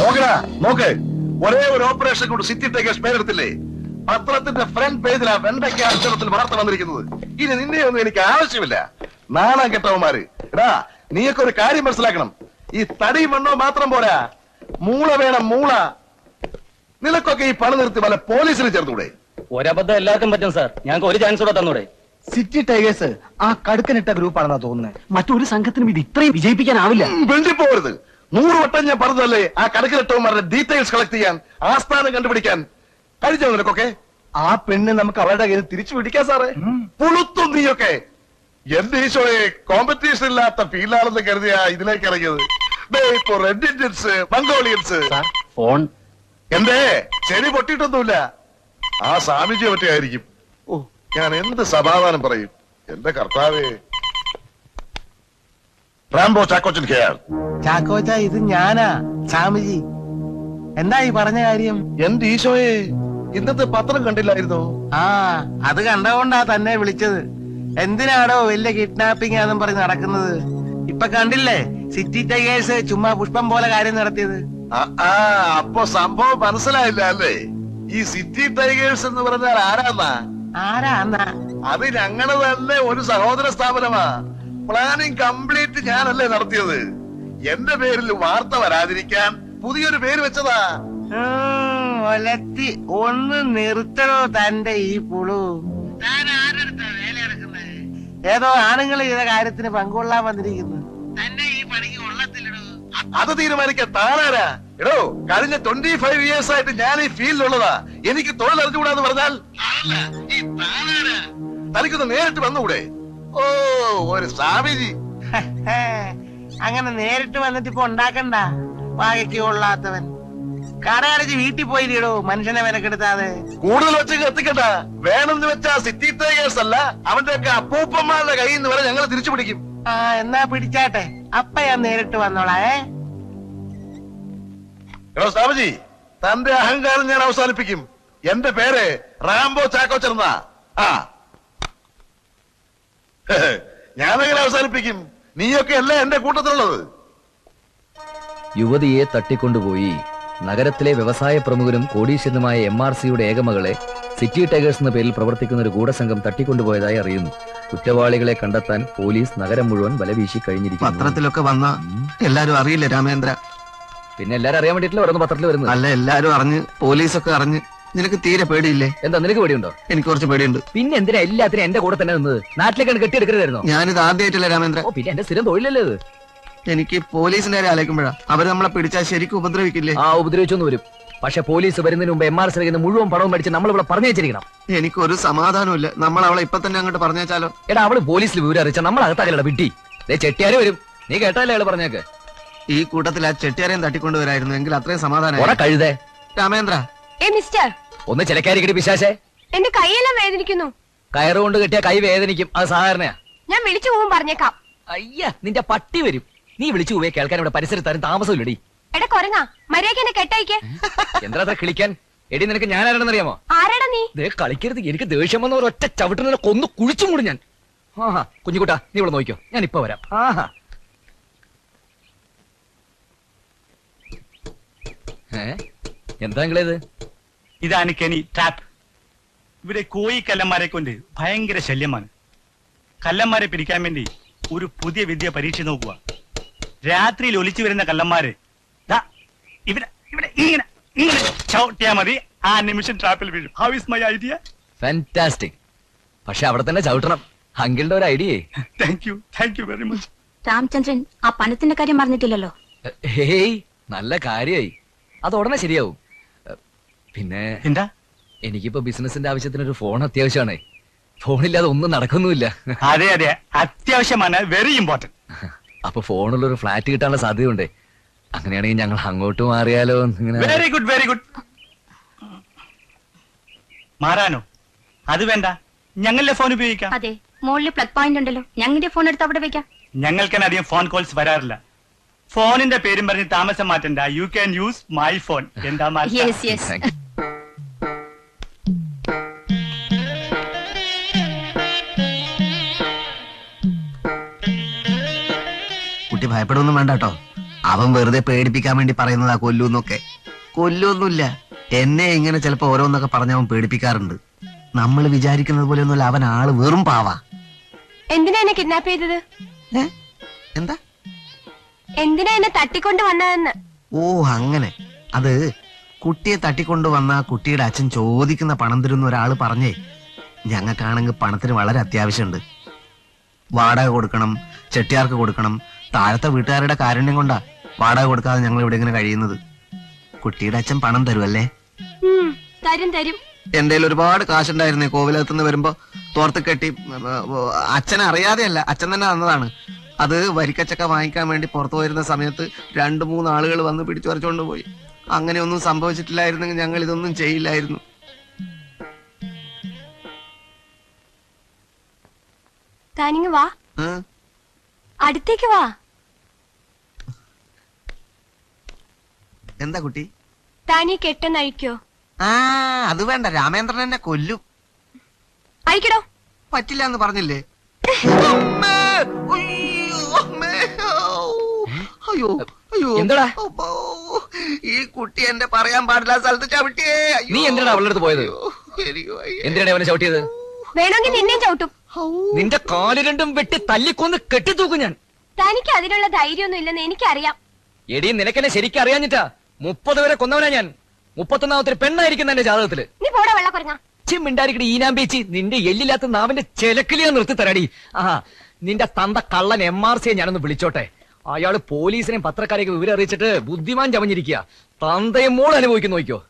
S2: നോക്കടാ നോക്ക് ഒരേ ഒരു ഓപ്പറേഷൻ കൊണ്ട് സിറ്റി ടേക്കേഴ്സ് പേരെടുത്തില്ലേ പത്രത്തിന്റെ ഫ്രണ്ട് പേജിലാ വെണ്ടയ്ക്ക അക്ഷരത്തിൽ വാർത്ത വന്നിരിക്കുന്നത്. ഇനി നിന്നെ ഒന്നും എനിക്ക് ആവശ്യമില്ല. നാണം കെട്ടവന്മാര്. എടാ നീയൊക്കെ ഒരു കാര്യം മനസ്സിലാക്കണം. ഈ തടി മണ്ണോ മാത്രം പോരാ. മൂള വേണം മൂള. നിനക്കൊക്കെ ഈ പണി നിർത്തി വല്ല പോലീസിൽ ചേർത്തൂടെ
S12: ഒരബദ്ധം എല്ലാവർക്കും പറ്റും സാർ. ഞങ്ങൾക്ക് ഒരു ചാൻസ് കൂടെ തന്നൂടെ.
S1: സിറ്റി ടൈഗേഴ്സ് ആ കടുക്കനിട്ട ഗ്രൂപ്പാണെന്നാ തോന്നുന്നത്
S4: മറ്റൊരു സംഘത്തിനും ഇത് ഇത്രയും വിജയിപ്പിക്കാനാവില്ല.
S2: വെണ്ടി പോകരുത് നൂറ് വട്ടം ഞാൻ പറഞ്ഞതല്ലേ? ആ കണക്കിലെട്ടവന്മാരുടെ ഡീറ്റെയിൽസ് കളക്ട് ചെയ്യാൻ ആസ്ഥാനം കണ്ടുപിടിക്കാൻ. കഴിഞ്ഞോ നിനക്കൊക്കെ?
S1: ആ പെണ്ണ് നമുക്ക് അവരുടെ കയ്യിൽ തിരിച്ചു പിടിക്കാം സാറേ.
S2: പുളുത്തും നീയൊക്കെ. എന്റെ ഈശോയെ കോമ്പറ്റീഷൻ ഇല്ലാത്ത ഫീലാണെന്ന് കരുതിയാ ഇതിലേക്ക് ഇറങ്ങിയത്. ഇപ്പൊ റെഡ് ഇന്ത്യൻസ് മംഗോളിയൻസ്
S4: ഫോൺ
S2: എന്തേ? ചെടി പൊട്ടിയിട്ടൊന്നുമില്ല. ആ സ്വാമിജിയെ പറ്റിയായിരിക്കും ഓ. ഞാൻ എന്ത് സമാധാനം പറയും? എന്റെ കർത്താവേ റാംബോ ചാക്കോച്ചൻ കെയാർ
S10: ചാക്കോച്ച ഇത് ഞാനാ സ്വാമിജി എന്താ ഈ പറഞ്ഞ കാര്യം?
S2: എന്ത് ഈശോയെ? ഇന്നത്തെ പത്രം കണ്ടില്ലായിരുന്നോ?
S10: ആ അത് കണ്ടതുകൊണ്ടാ തന്നെ വിളിച്ചത്. എന്തിനാടോ വലിയ കിഡ്നാപ്പിംഗ് ആണെന്ന് പറഞ്ഞ് നടക്കുന്നത്? ഇപ്പൊ കണ്ടില്ലേ? സിറ്റി ടൈഗേഴ്സ് ചുമ്മാ പുഷ്പം പോലെ കാര്യം നടത്തിയത്.
S2: അപ്പൊ സംഭവം മനസ്സിലായില്ല അല്ലേ? ഈ സിറ്റി ടൈഗേഴ്സ് എന്ന് പറഞ്ഞാൽ ആരാന്നാ?
S10: ആരാന്നാ?
S2: അത് ഞങ്ങൾ തന്നെ ഒരു സഹോദര സ്ഥാപനമാ. പ്ലാനിങ് കംപ്ലീറ്റ് ഞാനല്ലേ നടത്തിയത്? എന്റെ പേരിൽ വാർത്ത വരാതിരിക്കാൻ പുതിയൊരു പേര് വെച്ചതാ.
S10: ഒലത്തി ഒന്ന് നിർത്തണോ തന്റെ ഈ പുളു? ഏതോ ആണുങ്ങൾ ചെയ്ത കാര്യത്തിന് പങ്കുകൊള്ളാൻ വന്നിരിക്കുന്നു.
S2: അത് തീരുമാനിക്കാൻ താനാരാ? എടോ കഴിഞ്ഞ ട്വന്റി ഫൈവ് ഇയേഴ്സ് ആയിട്ട് ഞാൻ ഈ ഫീൽഡിലുള്ളതാ. എനിക്ക് തൊഴിൽ അറിഞ്ഞുകൂടാന്ന് പറഞ്ഞാൽ തനിക്കൊന്ന് നേരിട്ട് വന്നുകൂടെ? ഓ ഒരു സ്വാമിജി.
S10: അങ്ങനെ നേരിട്ട് വന്നിട്ട് ഇപ്പൊ ഉണ്ടാക്കണ്ട. വാകയ്ക്ക് കൊള്ളാത്തവൻ കടയടച്ച് വീട്ടിൽ പോയില്ലടോ മനുഷ്യനെ വിലക്കെടുത്താതെ
S2: കൂടുതൽ വെച്ച് എത്തിക്കണ്ട വേണമെന്ന് വെച്ചാ സിറ്റി ടൈഗേഴ്സ് അല്ല അവന്റെ ഒക്കെ അപ്പൂപ്പന്മാരുടെ കയ്യിൽ നിന്ന് വരെ ഞങ്ങൾ തിരിച്ചു പിടിക്കും
S10: ആ എന്നാ പിടിച്ചാട്ടെ. അപ്പ ഞാൻ നേരിട്ട് വന്നോളാ
S2: സ്വാമിജി തന്റെ അഹങ്കാരം ഞാൻ അവസാനിപ്പിക്കും. എന്റെ പേര് റാംബോ ചാക്കോ ചെറുന്ന ആ. ഞാനെങ്ങനെ അവസാനിപ്പിക്കും? നീയൊക്കെ അല്ലേ എന്റെ കൂട്ടത്തിലുള്ളത്?
S6: യുവതിയെ തട്ടിക്കൊണ്ടുപോയി നഗരത്തിലെ വ്യവസായ പ്രമുഖരും കോടീശ്വരനുമായ എം ആർ സിയുടെ ഏകമകളെ സിറ്റി ടൈഗേഴ്സ് എന്ന പേരിൽ പ്രവർത്തിക്കുന്ന ഒരു ഗൂഢസംഘം തട്ടിക്കൊണ്ടുപോയതായി അറിയുന്നു. കുറ്റവാളികളെ കണ്ടെത്താൻ പോലീസ് നഗരം മുഴുവൻ വലവീശി കഴിഞ്ഞിരിക്കുന്നു.
S7: പത്രത്തിലൊക്കെ വന്ന എല്ലാരും അറിയില്ല രാമേന്ദ്ര?
S6: പിന്നെ എല്ലാരും അറിയാൻ വേണ്ടിയിട്ടില്ല ഓരോന്ന് പത്രത്തിൽ വരുന്നത്?
S7: അല്ല എല്ലാരും അറിഞ്ഞ് പോലീസൊക്കെ അറിഞ്ഞ്. നിനക്ക് തീരെ പേടിയില്ലേ?
S6: എന്താ നിനക്ക് പേടിയുണ്ടോ?
S7: എനിക്ക് കുറച്ച് പേടിയുണ്ട്.
S6: പിന്നെ എന്തിനാ എല്ലാത്തിനും എന്റെ കൂടെ തന്നെ നിന്നത്? നാട്ടിലേക്കാണ് കെട്ടിയെടുക്കരുതായിരുന്നു?
S7: ഞാനിത് ആദ്യമായിട്ടല്ല രാമേന്ദ്ര
S6: ഓ പിന്നെ എന്റെ സ്ഥിരം തൊഴിലല്ലേ ഇത്?
S7: എനിക്ക് പോലീസിന്റെ കാര്യം ആലോചിക്കുമ്പോഴാ. അവർ നമ്മളെ പിടിച്ചാൽ ശരിക്കും ഉപദ്രവിക്കില്ലേ?
S6: ആ ഉപദ്രവിച്ചൊന്നും വരും. പക്ഷെ പോലീസ് വരുന്നതിന് മുമ്പ് എം ആർ സിൽ മുഴുവൻ പണവും മേടിച്ച് നമ്മൾ ഇവിടെ പറഞ്ഞു വെച്ചിരിക്കണം
S7: എനിക്കൊരു സമാധാനമില്ല നമ്മൾ അവളെ ഇപ്പൊ തന്നെ അങ്ങോട്ട് പറഞ്ഞേച്ചാലോ
S6: എടാ അവൾ പോലീസിൽ വിവരം അറിയിച്ച നമ്മൾ അകത്താകലടാ വിട്ടി. ചെട്ടിയാരെ വരും. നീ കേട്ടല്ലേ അയാൾ പറഞ്ഞേക്ക്?
S7: ഈ കൂട്ടത്തിൽ ആ ചെട്ടിയാരെയും തട്ടിക്കൊണ്ടുവരായിരുന്നു. എങ്കിൽ അത്രയും സമാധാനം
S6: കഴുതേ.
S7: രാമേന്ദ്ര
S5: ഏ മിസ്റ്റർ.
S6: ഒന്ന് ചിലക്കാരിക്കടി പിശാശേ.
S5: എന്റെ കൈയെല്ലാം വേദനിക്കുന്നു.
S6: കയറുകൊണ്ട് കിട്ടിയ കൈ വേദനിക്കും. അത് സാധാരണയാ.
S5: ഞാൻ വിളിച്ചു പോകും പറഞ്ഞേക്കാം.
S6: അയ്യ നിന്റെ പട്ടി വരും. നീ വിളിച്ചു പോയി കേൾക്കാൻ ഇവിടെ പരിസരത്ത് തരും താമസമില്ലടി.
S5: എടാ കൊരങ്ങ മര്യാദയ്ക്ക് എന്നെ കെട്ടയക്ക്.
S6: എന്താ അത്ര കിളിക്കാൻ? എടി നിനക്ക് ഞാൻ ആരാണെന്നറിയാമോ?
S5: ആരാടാ നീ?
S6: ദേ കളിക്കരുത്. എനിക്ക് ദേഷ്യം വന്ന ഒറ്റ ചവിട്ടിനെ കൊന്നു കുഴിച്ചു മൂടും ഞാൻ. ആഹാ കുഞ്ഞുകുട്ടാ നീ ഇവിടെ നോക്കിയോ ഞാൻ ഇപ്പൊ വരാം. ആഹാ. ഏ? എന്താ ഇത്
S8: ഇതാണ് കെനി ട്രാപ്പ് ഇവിടെ കോയി കല്ലന്മാരെ കൊണ്ട് ഭയങ്കര ശല്യമാണ്. കല്ലന്മാരെ പിടിക്കാൻ വേണ്ടി ഒരു പുതിയ വിദ്യ പരീക്ഷ നോക്കുക. രാത്രിയിൽ ഒലിച്ചു വരുന്ന കല്ലന്മാര് ഇവിടെ ഇവിടെ ഇങ്ങനെ ഇങ്ങനെ ചവിട്ടിയാ മതി. ആ നിമിഷം ട്രാപ്പിൽ വീഴും. How is my idea
S6: fantastic പക്ഷെ അവിടെ തന്നെ ചവിട്ടണം. അങ്കിളുടെ ഒരു idea.
S8: Thank you thank you very much
S5: Ramachandran ആ പണത്തിന്റെ കാര്യം പറഞ്ഞിട്ടില്ലല്ലോ
S6: ഹേയ് നല്ല കാര്യമായി അത് ഉടനെ ശരിയാവും. പിന്നെ
S8: എന്താ?
S6: എനിക്കിപ്പോ ബിസിനസിന്റെ ആവശ്യത്തിന് ഒരു ഫോൺ അത്യാവശ്യമാണ്. ഫോണില്ലാതെ ഒന്നും നടക്കുന്നുമില്ല.
S8: അതെ അതെ. അത്യാവശ്യമാണ്. വെരി ഇമ്പോർട്ടന്റ്
S6: അപ്പൊ ഫോണുള്ള ഒരു ഫ്ലാറ്റ് കിട്ടാനുള്ള സാധ്യതയുണ്ട്. അങ്ങനെയാണെങ്കിൽ ഞങ്ങൾ അങ്ങോട്ട് മാറിയാലോ
S8: വെരി ഗുഡ് വെരി ഗുഡ് മാറാനോ? അത് വേണ്ട. ഞങ്ങളുടെ ഫോൺ ഉപയോഗിക്കാം?
S5: അതെ. മുകളിൽ പ്ലഗ് പോയിന്റ് ഉണ്ടല്ലോ. ഞങ്ങളുടെ ഫോൺ എടുത്ത് അവിടെ വെക്കാം.
S8: ഞങ്ങൾക്ക് അധികം ഫോൺ കോൾസ് വരാറില്ല. ഫോണിന്റെ പേരും പറഞ്ഞ് താമസം മാറ്റണ്ട. You can use my phone എന്താ മാറ്റം?
S7: ഭയപ്പെടുമൊന്നും വേണ്ട കേട്ടോ അവൻ വെറുതെ പേടിപ്പിക്കാൻ വേണ്ടി പറയുന്നതാ കൊല്ലൂന്നൊക്കെ കൊല്ലൊന്നുമില്ല. എന്നെ ഇങ്ങനെ ചിലപ്പോ ഓരോന്നൊക്കെ പറഞ്ഞ അവൻ പേടിപ്പിക്കാറുണ്ട്. നമ്മൾ വിചാരിക്കുന്നത് പോലെ ഒന്നുമല്ല അവൻ ആൾ വെറും പാവാ.
S5: എന്തിനാ എന്നെ കിഡ്നാപ്പ് ചെയ്തത്?
S7: ഏ? എന്താ?
S5: എന്തിനാ എന്നെ തട്ടിക്കൊണ്ട് വന്നതെന്ന്?
S7: ഓ അങ്ങനെ. അത് കുട്ടിയെ തട്ടിക്കൊണ്ടു വന്ന കുട്ടിയുടെ അച്ഛൻ ചോദിക്കുന്ന പണം തരുന്ന ഒരാൾ പറഞ്ഞേ. ഞങ്ങൾക്കാണെങ്കിൽ പണത്തിന് വളരെ അത്യാവശ്യമുണ്ട്. വാടക കൊടുക്കണം ചെട്ടിയാർക്ക് കൊടുക്കണം താഴത്തെ വീട്ടുകാരുടെ കാരുണ്യം കൊണ്ടാ വാടക കൊടുക്കാതെ ഞങ്ങൾ ഇവിടെ ഇങ്ങനെ കഴിയുന്നത്. കുട്ടിയുടെ അച്ഛൻ പണം തരുമല്ലേ
S5: അല്ലേ തരും തരും.
S7: എന്റെ ഒരുപാട് കാശുണ്ടായിരുന്നു. കോവിലകത്ത് നിന്ന് വരുമ്പോ തോർത്ത് കെട്ടി അച്ഛനെ അറിയാതെയല്ല അച്ഛൻ തന്നെ തന്നതാണ്. അത് വരിക്കച്ചക്ക വാങ്ങിക്കാൻ വേണ്ടി പുറത്തു പോയിരുന്ന സമയത്ത് രണ്ടു മൂന്ന് ആളുകൾ വന്ന് പിടിച്ചു പറിച്ചുകൊണ്ട് പോയി. അങ്ങനെയൊന്നും സംഭവിച്ചിട്ടില്ലായിരുന്നെങ്കിൽ ഞങ്ങൾ ഇതൊന്നും ചെയ്യില്ലായിരുന്നു.
S5: താനിങ് വാ. അടുത്തേക്ക് വാ.
S7: എന്താ കുട്ടി?
S5: താനീ കെട്ടെന്നഴിക്കോ
S7: ആ അത് വേണ്ട. രാമേന്ദ്രൻ എന്നെ കൊല്ലും.
S5: അഴിക്കടോ
S7: പറ്റില്ല എന്ന് പറഞ്ഞില്ലേ അയ്യോ അയ്യോ
S6: എന്താടാ?
S7: അപ്പോ, ഈ കുട്ടി എന്റെ പറയാൻ പാടില്ല സ്ഥലത്ത് ചവിട്ടിയേ. അയ്യോ.
S6: നീ എന്തിനാ അവളുടെ അടുത്ത് പോയത്?
S7: അയ്യോ, എനിക്ക് വയ്യ.
S6: എന്തിനാണ് അവനെ ചവിട്ടിയത്?
S5: വേണമെങ്കിൽ നിന്നെയും ചവിട്ടും.
S6: നിന്റെ കാൽ രണ്ടും വെട്ടി തല്ലിക്കൊന്ന് കെട്ടിത്തൂക്കും ഞാൻ.
S5: തനിക്ക് അതിനുള്ള ധൈര്യമൊന്നും ഇല്ലെന്ന് എനിക്കറിയാം.
S6: എടി നിനക്കെന്നെ ശരിക്കും അറിയാഞ്ഞിട്ടാ മുപ്പത് വരെ കൊന്നവനാ ഞാൻ. മുപ്പത്തൊന്നാമത്തെ പെണ്ണായിരിക്കുന്ന എന്റെ ജാതകത്തിൽ.
S5: നീ പോടാ
S6: ഈനാമ്പേച്ചി നിന്റെ എല്ലില്ലാത്ത നാവിന്റെ ചെലക്കിലിയാ നിർത്തി തരാടി. ആ നിന്റെ തന്ത കള്ളൻ എം ആർ സിയെ ഞാനൊന്ന് വിളിച്ചോട്ടെ. അയാൾ പോലീസിനെയും പത്രക്കാരെയൊക്കെ വിവരം അറിയിച്ചിട്ട് ബുദ്ധിമാൻ ചമഞ്ഞിരിക്കുക. തന്തയും മോൾ അനുഭവിക്കുന്നു നോക്കിയോ